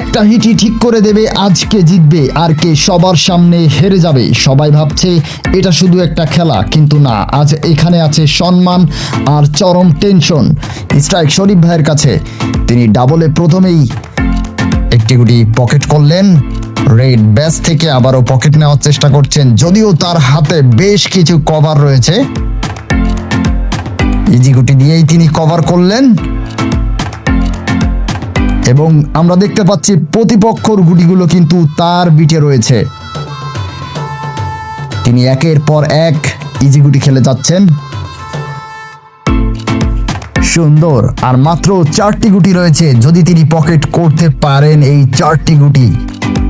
একটা হিটই ঠিক করে দেবে, আজকে জিতবে, আর কে সবার সামনে হেরে যাবে। সবাই ভাবছে, এটা শুধু একটা খেলা, কিন্তু না, আজ এখানে আছে সম্মান আর চরম টেনশন। স্ট্রাইক শরীফ ভাইয়ের কাছে। তিনি ডাবলে প্রথমেই একটি গুটি পকেট করলেন। রেড ব্যাস থেকে আবারও পকেট নেওয়ার চেষ্টা করছেন, যদিও তার হাতে বেশ কিছু কভার রয়েছে। ইজি গুটি দিয়েই তিনি কভার করলেন। এবং আমরা দেখতে পাচ্ছি প্রতিপক্ষর গুটিগুলো কিন্তু তার বিটে রয়েছে। তিনি একের পর এক ইজি গুটি খেলে যাচ্ছেন। সুন্দর, আর মাত্র চারটি গুটি রয়েছে। যদি তিনি পকেট করতে পারেন এই চারটি গুটি,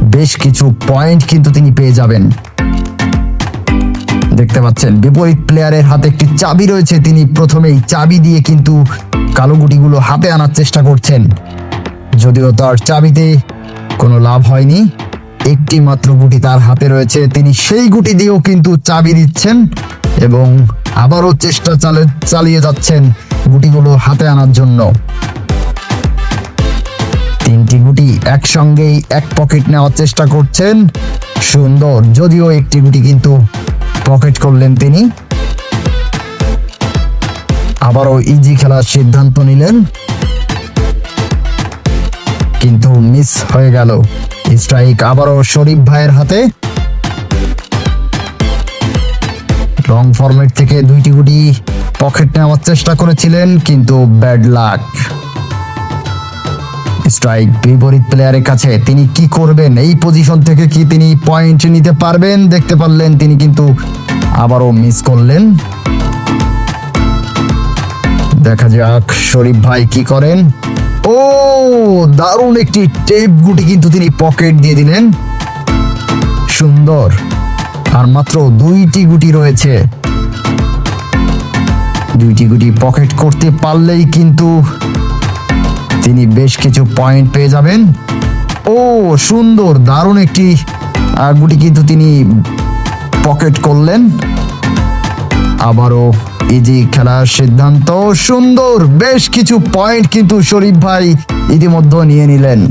বেশ কিছু পয়েন্ট কিন্তু তিনি পেয়ে যাবেন। দেখতে পাচ্ছেন, বিপরীত প্লেয়ারের হাতে একটি চাবি রয়েছে। তিনি প্রথমেই চাবি দিয়ে কিন্তু কালো গুটিগুলো হাতে আনার চেষ্টা করছেন। যদিও তার চাবিতে কোনো লাভ হয়নি একটি মাত্র গুটি তার হাতে রয়েছে। তিনি সেই গুটি দিয়েও কিন্তু চাবি দিচ্ছেন এবং আবারও চেষ্টা চালে, চালিয়ে যাচ্ছেন গুটিগুলো হাতে আনার জন্য। তিনটি গুটি একসঙ্গেই এক পকেট নেওয়ার চেষ্টা করছেন। সুন্দর, যদিও একটি গুটি কিন্তু পকেট করলেন তিনি। আবারও ইজি খেলার সিদ্ধান্ত নিলেন। মিস হয়ে গেল। স্ট্রাইক আবারও শরীফ ভাইয়ের হাতে। লং ফরম্যাট থেকে দুইটি গুটি পকেট নেওয়ার চেষ্টা করেছিলেন, কিন্তু ব্যাড লাক। স্ট্রাইক বিপরীত প্লেয়ারের কাছে তিনি কি করবেন? এই পজিশন থেকে কি তিনি পয়েন্ট নিতে পারবেন? দেখতে পারলেন তিনি কিন্তু আবারও মিস করলেন। দেখা যাক শরীফ ভাই কি করেন। ও, দারুণ একটি টেপ গুটি কিন্তু তিনি পকেট দিয়ে দিলেন। সুন্দর। আর মাত্র দুইটি গুটি রয়েছে। দুইটি গুটি পকেট করতে পারলেই কিন্তু তিনি বেশ কিছু পয়েন্ট পেয়ে যাবেন। ও, সুন্দর, দারুণ একটি গুটি কিন্তু তিনি পকেট করলেন। আবারও ইজি খেলার সিদ্ধান্ত। সুন্দর বেশ কিছু পয়েন্ট কিন্তু শরীফ ভাই ইতিমধ্যে নিয়ে নিলেন।